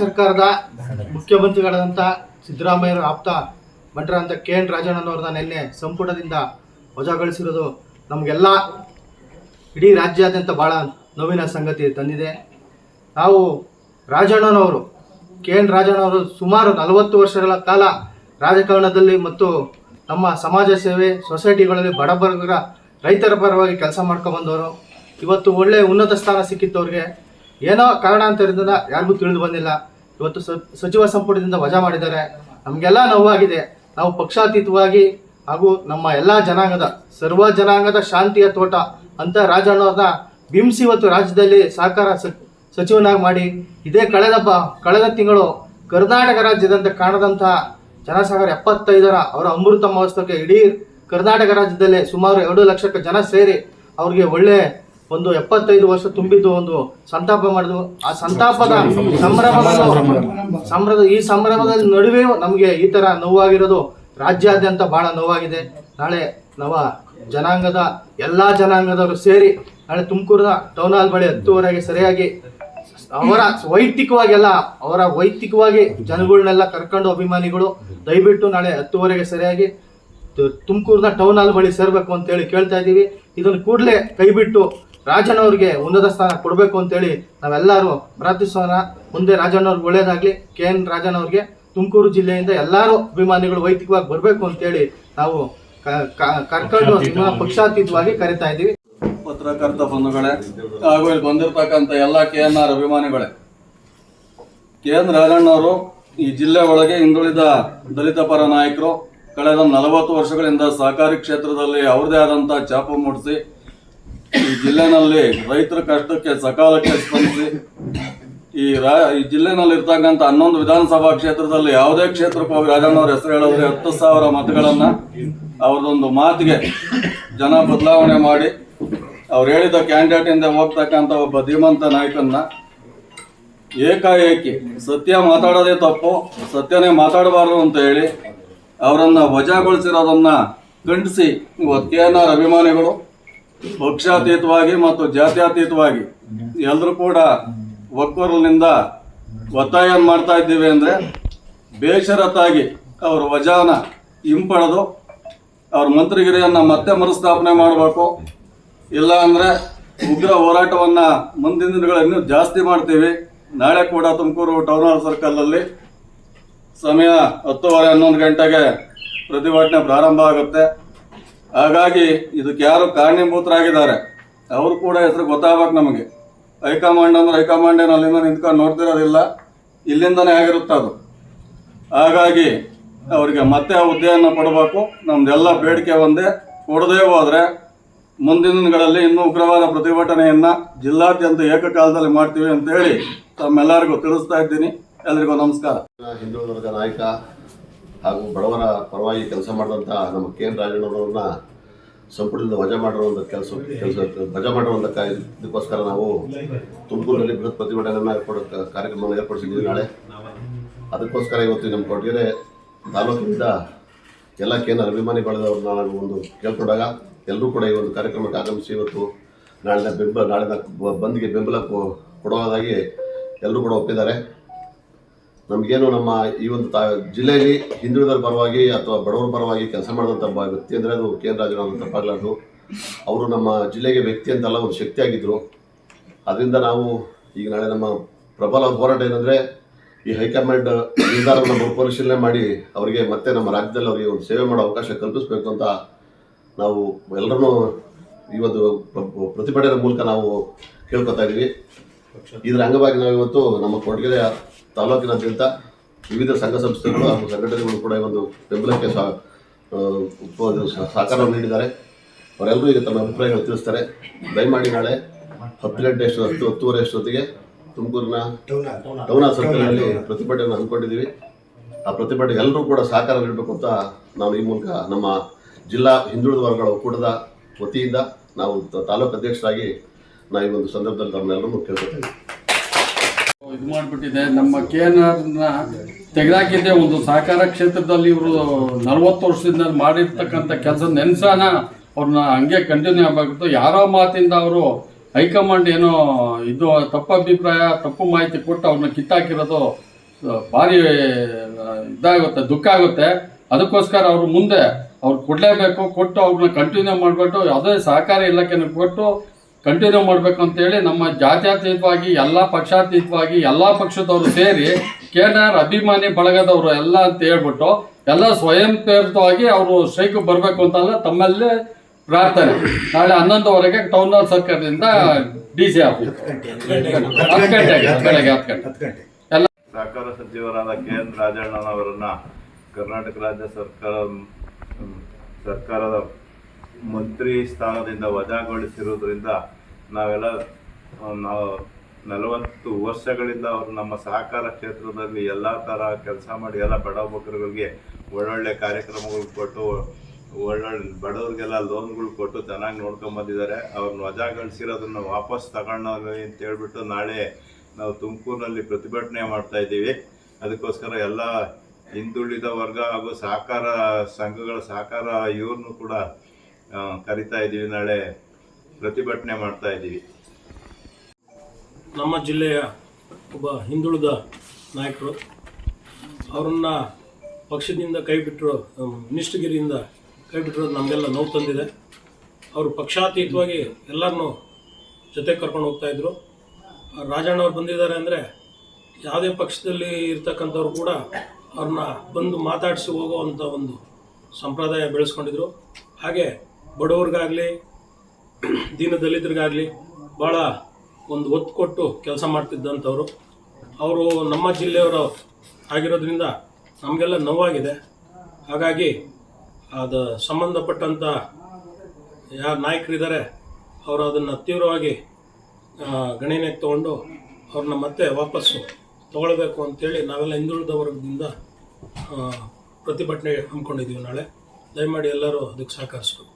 ಸರ್ಕಾರದ ಮುಖ್ಯಮಂತ್ರಿಗಳಾದಂಥ ಸಿದ್ದರಾಮಯ್ಯರ ಆಪ್ತ ಭಟ್ರಂತ K N ರಾಜಣ್ಣನವ್ರನ್ನ ನಿನ್ನೆ ಸಂಪುಟದಿಂದ ವಜಾಗೊಳಿಸಿರೋದು ನಮಗೆಲ್ಲ ಇಡೀ ರಾಜ್ಯಾದ್ಯಂತ ಭಾಳ ನೋವಿನ ಸಂಗತಿ ತಂದಿದೆ. ನಾವು ರಾಜಣ್ಣನವರು, ಕೆ ಎನ್ ರಾಜಣ್ಣವರು ಸುಮಾರು ನಲವತ್ತು ವರ್ಷಗಳ ಕಾಲ ರಾಜಕಾರಣದಲ್ಲಿ ಮತ್ತು ನಮ್ಮ ಸಮಾಜ ಸೇವೆ ಸೊಸೈಟಿಗಳಲ್ಲಿ ಬಡಬರ್ಗರ ರೈತರ ಪರವಾಗಿ ಕೆಲಸ ಮಾಡ್ಕೊಂಡ್ಬಂದವರು ಇವತ್ತು ಒಳ್ಳೆಯ ಉನ್ನತ ಸ್ಥಾನ ಸಿಕ್ಕಿತ್ತು ಅವ್ರಿಗೆ ಏನೋ ಕಾರಣಾಂತರದಿಂದ ಯಾರಿಗೂ ತಿಳಿದು ಬಂದಿಲ್ಲ. ಇವತ್ತು ಸಚಿವ ಸಂಪುಟದಿಂದ ವಜಾ ಮಾಡಿದ್ದಾರೆ. ನಮಗೆಲ್ಲ ನೋವಾಗಿದೆ. ನಾವು ಪಕ್ಷಾತೀತವಾಗಿ ಹಾಗೂ ನಮ್ಮ ಎಲ್ಲ ಜನಾಂಗದ, ಸರ್ವ ಜನಾಂಗದ ಶಾಂತಿಯ ತೋಟ ಅಂತ ರಾಜಣ್ಣವ್ರನ್ನ ಬಿಂಬಿಸಿ ಇವತ್ತು ರಾಜ್ಯದಲ್ಲಿ ಸಹಕಾರ ಸಚಿವನಾಗಿ ಮಾಡಿ, ಇದೇ ಕಳೆದ ಬ, ಕಳೆದ ತಿಂಗಳು ಕರ್ನಾಟಕ ರಾಜ್ಯದಂತೆ ಕಾಣದಂತಹ ಜನಸಾಗರ ಎಪ್ಪತ್ತೈದರ ಅವರ ಅಮೃತ ಮಹೋತ್ಸವಕ್ಕೆ ಇಡೀ ಕರ್ನಾಟಕ ರಾಜ್ಯದಲ್ಲೇ ಸುಮಾರು ಎರಡು ಲಕ್ಷಕ್ಕೆ ಜನ ಸೇರಿ ಅವ್ರಿಗೆ ಒಳ್ಳೆ ಒಂದು ಎಪ್ಪತ್ತೈದು ವರ್ಷ ತುಂಬಿದ್ದು ಒಂದು ಸಂತಾಪ ಮಾಡಿದ್ವು ಆ ಸಂತಾಪದ ಸಂಭ್ರಮದ. ಸಂಭ್ರಮ ಈ ಸಂಭ್ರಮದ ನಡುವೆ ನಮಗೆ ಈ ತರ ನೋವಾಗಿರೋದು ರಾಜ್ಯಾದ್ಯಂತ ಬಹಳ ನೋವಾಗಿದೆ. ನಾಳೆ ನವ ಜನಾಂಗದ ಎಲ್ಲಾ ಜನಾಂಗದವರು ಸೇರಿ ನಾಳೆ ತುಮಕೂರಿನ ಟೌನ್ ಹಾಲ್ ಬಳಿ ಹತ್ತುವರೆಗೆ ಸರಿಯಾಗಿ ಅವರ ವೈಯಕ್ತಿಕವಾಗಿ ಎಲ್ಲ ಅವರ ವೈಯಕ್ತಿಕವಾಗಿ ಜನಗಳನ್ನೆಲ್ಲ ಕರ್ಕೊಂಡು ಅಭಿಮಾನಿಗಳು ದಯವಿಟ್ಟು ನಾಳೆ ಹತ್ತುವರೆಗೆ ಸರಿಯಾಗಿ ತುಮಕೂರಿನ ಟೌನ್ ಹಾಲ್ ಬಳಿ ಸೇರ್ಬೇಕು ಅಂತೇಳಿ ಕೇಳ್ತಾ ಇದ್ದೀವಿ. ಇದನ್ನು ಕೂಡಲೇ ಕೈಬಿಟ್ಟು ರಾಜನವ್ರಿಗೆ ಉನ್ನತ ಸ್ಥಾನ ಕೊಡಬೇಕು ಅಂತೇಳಿ ನಾವೆಲ್ಲರೂ ಪ್ರಾರ್ಥಿಸೋಣ. ಮುಂದೆ ರಾಜಣ್ಣವ್ರಿಗೆ ಒಳ್ಳೇದಾಗ್ಲಿ. ಕೆ ಎನ್ ರಾಜನವ್ರಿಗೆ ತುಮಕೂರು ಜಿಲ್ಲೆಯಿಂದ ಎಲ್ಲರೂ ಅಭಿಮಾನಿಗಳು ವೈಯಕ್ತಿಕವಾಗಿ ಬರಬೇಕು ಅಂತೇಳಿ ನಾವು ಕ- ಕ- ಕರ್ಕೊಂಡು ಪಕ್ಷಾತೀತವಾಗಿ ಕರಿತಾ ಇದ್ದೀವಿ. ಪತ್ರಕರ್ತ ಬಂಧುಗಳೇ ಹಾಗೂ ಇಲ್ಲಿ ಬಂದಿರತಕ್ಕಂಥ ಎಲ್ಲ ಕೆ ಎನ್ ಆರ್ ಅಭಿಮಾನಿಗಳೇ ಕೆ ಎನ್ ರಾಜಣ್ಣವರು ಈ ಜಿಲ್ಲೆ ಒಳಗೆ ಹಿಂದುಳಿದ ದಲಿತ ಪರ ನಾಯಕರು ಕಳೆದ ನಲವತ್ತು ವರ್ಷಗಳಿಂದ ಸಹಕಾರಿ ಕ್ಷೇತ್ರದಲ್ಲಿ ಅವ್ರದೇ ಆದಂಥ ಛಾಪು ಮೂಡಿಸಿ ಈ ಜಿಲ್ಲೆನಲ್ಲಿ ರೈತರ ಕಷ್ಟಕ್ಕೆ ಸಕಾಲಕ್ಕೆ ಸ್ಪಂದಿಸಿ ಈ ರಾ, ಈ ಜಿಲ್ಲೆನಲ್ಲಿ ಇರ್ತಕ್ಕಂಥ ಹನ್ನೊಂದು ವಿಧಾನಸಭಾ ಕ್ಷೇತ್ರದಲ್ಲಿ ಯಾವುದೇ ಕ್ಷೇತ್ರಕ್ಕೆ ಹೋಗಿ ರಾಜಣ್ಣವ್ರ ಹೆಸರು ಹೇಳಿದ್ರೆ ಹತ್ತು ಸಾವಿರ ಮತಗಳನ್ನ ಅವ್ರದೊಂದು ಮಾತಿಗೆ ಜನ ಬದಲಾವಣೆ ಮಾಡಿ ಅವ್ರು ಹೇಳಿದ ಕ್ಯಾಂಡಿಡೇಟ್ ಇಂದ ಹೋಗ್ತಕ್ಕಂಥ ಒಬ್ಬ ಧೀಮಂತ ನಾಯಕನ್ನ ಏಕಾಏಕಿ ಸತ್ಯ ಮಾತಾಡೋದೇ ತಪ್ಪು, ಸತ್ಯನೇ ಮಾತಾಡಬಾರ್ದು ಅಂತ ಹೇಳಿ ಅವರನ್ನ ವಜಾಗೊಳಿಸಿರೋದನ್ನ ಖಂಡಿಸಿ ಇವತ್ತು ಅಭಿಮಾನಿಗಳು ಪಕ್ಷಾತೀತವಾಗಿ ಮತ್ತು ಜಾತ್ಯತೀತವಾಗಿ ಎಲ್ಲರೂ ಕೂಡ ಒಕ್ಕೂರಲಿನಿಂದ ಒತ್ತಾಯ ಮಾಡ್ತಾ ಇದ್ದೀವಿ ಅಂದರೆ ಬೇಷರತ್ತಾಗಿ ಅವರ ವಜಾನ ಹಿಂಪಡೆದು ಅವ್ರ ಮಂತ್ರಿಗಿರಿಯನ್ನು ಮತ್ತೆ ಮರುಸ್ಥಾಪನೆ ಮಾಡಬೇಕು. ಇಲ್ಲ ಅಂದರೆ ಉಗ್ರ ಹೋರಾಟವನ್ನು ಮುಂದಿನ ದಿನಗಳಲ್ಲಿ ಜಾಸ್ತಿ ಮಾಡ್ತೀವಿ. ನಾಳೆ ಕೂಡ ತುಮಕೂರು ಟೌನ್ ಹಾಲ್ ಸರ್ಕಲಲ್ಲಿ ಸಮಯ ಹತ್ತುವರೆ ಹನ್ನೊಂದು ಗಂಟೆಗೆ ಪ್ರತಿಭಟನೆ ಪ್ರಾರಂಭ ಆಗುತ್ತೆ. ಹಾಗಾಗಿ ಇದಕ್ಕೆ ಯಾರು ಕಾರಣೀಭೂತರಾಗಿದ್ದಾರೆ? ಅವರು ಕೂಡ ಹೆಸರು ಗೊತ್ತಾಗಬೇಕು ನಮಗೆ. ಹೈಕಮಾಂಡ್ ಅಂದ್ರೆ ಹೈಕಮಾಂಡ್ ಏನು ಅಲ್ಲಿಂದ ನಿಂತ್ಕೊಂಡು ನೋಡ್ತಿರೋದಿಲ್ಲ. ಇಲ್ಲಿಂದನೇ ಆಗಿರುತ್ತೆ ಅದು. ಹಾಗಾಗಿ ಅವರಿಗೆ ಮತ್ತೆ ಹುದ್ದೆಯನ್ನು ಕೊಡಬೇಕು. ನಮ್ದೆಲ್ಲ ಬೇಡಿಕೆ ಒಂದೇ. ಕೊಡದೇ ಹೋದ್ರೆ ಮುಂದಿನ ದಿನಗಳಲ್ಲಿ ಇನ್ನೂ ಉಗ್ರವಾದ ಪ್ರತಿಭಟನೆಯನ್ನ ಜಿಲ್ಲಾದ್ಯಂತ ಏಕಕಾಲದಲ್ಲಿ ಮಾಡ್ತೀವಿ ಅಂತ ಹೇಳಿ ತಮ್ಮೆಲ್ಲರಿಗೂ ತಿಳಿಸ್ತಾ ಇದ್ದೀನಿ. ಎಲ್ರಿಗೂ ನಮಸ್ಕಾರ. ವರ್ಗ ನಾಯಕ ಹಾಗೂ ಬಡವರ ಪರವಾಗಿ ಕೆಲಸ ಮಾಡಿದಂಥ ನಮ್ಮ ಕೆ ಎನ್ ರಾಜಣ್ಣವರನ್ನ ಸಂಪುಟದಿಂದ ವಜಾ ಮಾಡಿರುವಂಥ ಕೆಲಸ ಕೆಲಸ, ವಜಾ ಮಾಡಿರುವಂಥ ಇದಕ್ಕೋಸ್ಕರ ನಾವು ತುಮಕೂರಿನಲ್ಲಿ ಬೃಹತ್ ಪ್ರತಿಭಟನೆಯನ್ನು ಏರ್ಪಡ, ಕಾರ್ಯಕ್ರಮವನ್ನು ಏರ್ಪಡಿಸಿದ್ದೀವಿ ನಾಳೆ. ಅದಕ್ಕೋಸ್ಕರ ಇವತ್ತು ನಮ್ಮ ಕೊಟ್ಟಿಗೆ ತಾಲೂಕಿನಿಂದ ಎಲ್ಲ ಕೆ ಅಭಿಮಾನಿ ಆರ್ ಅಭಿಮಾನಿಗಳವ್ರನ್ನ ನಾನು ಒಂದು ಕೇಳ್ಕೊಂಡಾಗ ಎಲ್ಲರೂ ಕೂಡ ಈ ಒಂದು ಕಾರ್ಯಕ್ರಮಕ್ಕೆ ಆಗಮಿಸಿ ಇವತ್ತು ನಾಳಿನ ಬೆಂಬಲ ನಾಳಿನ ಬಂದ್ಗೆ ಬೆಂಬಲ ಕೊ- ಕೊಡುವುದಾಗಿ ಎಲ್ಲರೂ ಕೂಡ ಒಪ್ಪಿದ್ದಾರೆ. ನಮಗೇನು ನಮ್ಮ ಈ ಒಂದು ತಾ, ಜಿಲ್ಲೆಯಲ್ಲಿ ಹಿಂದುಳಿದರ ಪರವಾಗಿ ಅಥವಾ ಬಡವರ ಪರವಾಗಿ ಕೆಲಸ ಮಾಡಿದಂಥ ಒಬ್ಬ ವ್ಯಕ್ತಿ ಅಂದರೆ ಅದು ಕೆ ಎನ್ ರಾಜಣ್ಣ ತಪ್ಪಾಗಲಾರ್ದು ಅವರು ನಮ್ಮ ಜಿಲ್ಲೆಗೆ ವ್ಯಕ್ತಿ ಅಂತಲ್ಲ ಒಂದು ಶಕ್ತಿ ಆಗಿದ್ದರು ಅದರಿಂದ ನಾವು ಈಗ ನಾಳೆ ನಮ್ಮ ಪ್ರಬಲ ಹೋರಾಟ ಏನಂದರೆ ಈ ಹೈಕಮಾಂಡ್ ನಿರ್ಧಾರವನ್ನು ಮರುಪರಿಶೀಲನೆ ಮಾಡಿ ಅವರಿಗೆ ಮತ್ತೆ ನಮ್ಮ ರಾಜ್ಯದಲ್ಲಿ ಅವರಿಗೆ ಒಂದು ಸೇವೆ ಮಾಡೋ ಅವಕಾಶ ಕಲ್ಪಿಸಬೇಕು ಅಂತ ನಾವು ಎಲ್ಲರನ್ನೂ ಈ ಒಂದು ಪ್ರ- ಪ್ರತಿಭಟನೆ ಮೂಲಕ ನಾವು ಕೇಳ್ಕೊತಾ ಇದ್ದೀವಿ. ಇದರ ಅಂಗವಾಗಿ ನಾವು ಇವತ್ತು ನಮ್ಮ ಕೊಡಗೆರೆ ತಾಲೂಕಿನಾದ್ಯಂತ ವಿವಿಧ ಸಂಘ ಸಂಸ್ಥೆಗಳು ಹಾಗೂ ಸಂಘಟನೆಗಳು ಕೂಡ ಒಂದು ಬೆಂಬಲಕ್ಕೆ ಸಹಕಾರ ನೀಡಿದ್ದಾರೆ. ಅವರೆಲ್ಲರೂ ಈಗ ತಮ್ಮ ಅಭಿಪ್ರಾಯಗಳು ತಿಳಿಸ್ತಾರೆ. ದಯಮಾಡಿ ನಾಳೆ ಹತ್ತು ಗಂಟೆ ಹತ್ತು, ಹತ್ತುವರೆ ಅಷ್ಟೊತ್ತಿಗೆ ತುಮಕೂರಿನ ಟೌನ್ ಸರ್ಕಲ್ನಲ್ಲಿ ಪ್ರತಿಭಟನೆ ಹಮ್ಮಿಕೊಂಡಿದ್ದೀವಿ. ಆ ಪ್ರತಿಭಟನೆ ಎಲ್ಲರೂ ಕೂಡ ಸಹಕಾರ ನೀಡಬೇಕು ಅಂತ ನಾವು ಈ ಮೂಲಕ ನಮ್ಮ ಜಿಲ್ಲಾ ಹಿಂದುಳಿದ ವರ್ಗಗಳ ಒಕ್ಕೂಟದ ವತಿಯಿಂದ ನಾವು ತಾಲೂಕು ಅಧ್ಯಕ್ಷರಾಗಿ ನಾವು ಈ ಒಂದು ಸಂದರ್ಭದಲ್ಲಿ ತಮ್ಮೆಲ್ಲರೂ ಕೇಳ್ತೇನೆ ಇದು ಮಾಡಿಬಿಟ್ಟಿದೆ. ನಮ್ಮ ಕೆ ಎನ್ ಆರ್ನ ತೆಗೆದಾಕಿದ್ದೆ ಒಂದು ಸಹಕಾರ ಕ್ಷೇತ್ರದಲ್ಲಿ ಇವರು ನಲವತ್ತು ವರ್ಷದಿಂದ ಮಾಡಿರ್ತಕ್ಕಂಥ ಕೆಲಸ ನೆನ್ಸಾನ ಅವ್ರನ್ನ ಹಂಗೆ ಕಂಟಿನ್ಯೂ ಆಗಬೇಕು. ಯಾರೋ ಮಾತಿಂದ ಅವರು ಹೈಕಮಾಂಡ್ ಏನೋ ಇದು ತಪ್ಪು ಅಭಿಪ್ರಾಯ, ತಪ್ಪು ಮಾಹಿತಿ ಕೊಟ್ಟು ಅವ್ರನ್ನ ಕಿತ್ತಾಕಿರೋದು ಭಾರಿ ಇದಾಗುತ್ತೆ, ದುಃಖ ಆಗುತ್ತೆ. ಅದಕ್ಕೋಸ್ಕರ ಅವರು ಮುಂದೆ ಅವ್ರು ಕೊಡಲೇಬೇಕು, ಕೊಟ್ಟು ಅವ್ರನ್ನ ಕಂಟಿನ್ಯೂ ಮಾಡಿಬಿಟ್ಟು, ಯಾವುದೇ ಸಹಕಾರ ಇಲಾಖೆನ ಕೊಟ್ಟು ಕಂಟಿನ್ಯೂ ಮಾಡಬೇಕು ಅಂತೇಳಿ ನಮ್ಮ ಜಾತ್ಯತೀತವಾಗಿ ಎಲ್ಲ ಪಕ್ಷಾತೀತವಾಗಿ ಎಲ್ಲ ಪಕ್ಷದವರು ಸೇರಿ ಕೆ ಎನ್ ಆರ್ ಅಭಿಮಾನಿ ಬಳಗದವರು ಎಲ್ಲ ಅಂತ ಹೇಳ್ಬಿಟ್ಟು ಎಲ್ಲ ಸ್ವಯಂ ಪ್ರೇರಿತವಾಗಿ ಅವರು ಸ್ಟ್ರೈಕ್ ಬರಬೇಕು ಅಂತಲ್ಲ ತಮ್ಮಲ್ಲೇ ಪ್ರಾರ್ಥನೆ. ನಾಳೆ ಹನ್ನೊಂದುವರೆಗೆ ಟೌನ್ ಹಾಲ್ ಸರ್ಕಾರದಿಂದ ಡಿ ಸಿ ಆಫೀಸ್ ಹತ್ತು ಗಂಟೆಗೆ ಬೆಳಗ್ಗೆ ಹತ್ತು ಗಂಟೆ ಸಹಕಾರ ಸಚಿವರಾದ ಕೆ ಎನ್ ರಾಜಣ್ಣನವರನ್ನ ಕರ್ನಾಟಕ ರಾಜ್ಯ ಸರ್ಕಾರ ಸರ್ಕಾರದ ಮಂತ್ರಿ ಸ್ಥಾನದಿಂದ ವಜಾಗೊಳಿಸಿರುವುದರಿಂದ ನಾವೆಲ್ಲ ನಾವು ನಲವತ್ತು ವರ್ಷಗಳಿಂದ ಅವರು ನಮ್ಮ ಸಹಕಾರ ಕ್ಷೇತ್ರದಲ್ಲಿ ಎಲ್ಲ ಥರ ಕೆಲಸ ಮಾಡಿ ಎಲ್ಲ ಬಡ ಬಕರುಗಳಿಗೆ ಒಳ್ಳೊಳ್ಳೆ ಕಾರ್ಯಕ್ರಮಗಳು ಕೊಟ್ಟು, ಒಳ್ಳೊಳ್ಳೆ ಬಡವರಿಗೆಲ್ಲ ಲೋನ್ಗಳು ಕೊಟ್ಟು ಚೆನ್ನಾಗಿ ನೋಡ್ಕೊಂಡ್ ಬಂದಿದ್ದಾರೆ. ಅವ್ರನ್ನ ವಜಾಗೊಳಿಸಿರೋದನ್ನ ವಾಪಸ್ ತಗೊಂಡೋಗಿ ಅಂತ ಹೇಳ್ಬಿಟ್ಟು ನಾಳೆ ನಾವು ತುಮಕೂರಿನಲ್ಲಿ ಪ್ರತಿಭಟನೆ ಮಾಡ್ತಾ ಇದ್ದೀವಿ. ಅದಕ್ಕೋಸ್ಕರ ಎಲ್ಲ ಹಿಂದುಳಿದ ವರ್ಗ ಹಾಗೂ ಸಹಕಾರ ಸಂಘಗಳ ಸಹಕಾರ ಇವ್ರನ್ನೂ ಕೂಡ ಕರಿತಾ ಇದ್ದೀವಿ ನಾಳೆ. ಪ್ರತಿಭಟನೆ ಮಾಡ್ತಾ ಇದ್ದೀವಿ. ನಮ್ಮ ಜಿಲ್ಲೆಯ ಒಬ್ಬ ಹಿಂದುಳಿದ ನಾಯಕರು, ಅವರನ್ನು ಪಕ್ಷದಿಂದ ಕೈಬಿಟ್ಟರು ಕೈ ಬಿಟ್ಟಿರೋದು ನಮಗೆಲ್ಲ ನೋವು ತಂದಿದೆ. ಅವರು ಪಕ್ಷಾತೀತವಾಗಿ ಎಲ್ಲರನ್ನೂ ಜೊತೆ ಕರ್ಕೊಂಡು ರಾಜಣ್ಣ ಅವ್ರು ಬಂದಿದ್ದಾರೆ ಅಂದರೆ ಯಾವುದೇ ಪಕ್ಷದಲ್ಲಿ ಇರ್ತಕ್ಕಂಥವ್ರು ಕೂಡ ಅವ್ರನ್ನ ಬಂದು ಮಾತಾಡಿಸಿ ಹೋಗುವಂಥ ಒಂದು ಸಂಪ್ರದಾಯ ಬೆಳೆಸ್ಕೊಂಡಿದ್ರು. ಹಾಗೆ ಬಡವ್ರಿಗಾಗಲಿ ದೀನ ದಲಿತರಿಗಾಗಲಿ ಭಾಳ ಒಂದು ಒತ್ತು ಕೊಟ್ಟು ಕೆಲಸ ಮಾಡ್ತಿದ್ದಂಥವ್ರು. ಅವರು ನಮ್ಮ ಜಿಲ್ಲೆಯವರು ಆಗಿರೋದ್ರಿಂದ ನಮಗೆಲ್ಲ ನೋವಾಗಿದೆ. ಹಾಗಾಗಿ ಅದು ಸಂಬಂಧಪಟ್ಟಂಥ ಯಾರು ನಾಯಕರಿದ್ದಾರೆ, ಅವರು ಅದನ್ನು ತೀವ್ರವಾಗಿ ಗಣನೆಗೆ ತಗೊಂಡು ಅವ್ರನ್ನ ಮತ್ತೆ ವಾಪಸ್ಸು ತಗೊಳ್ಬೇಕು ಅಂತೇಳಿ ನಾವೆಲ್ಲ ಹಿಂದುಳಿದ ವರ್ಗದಿಂದ ಪ್ರತಿಭಟನೆ ಹಮ್ಮಿಕೊಂಡಿದ್ದೀವಿ ನಾಳೆ. ದಯಮಾಡಿ ಎಲ್ಲರೂ ಅದಕ್ಕೆ ಸಹಕರಿಸ್ಬೇಕು.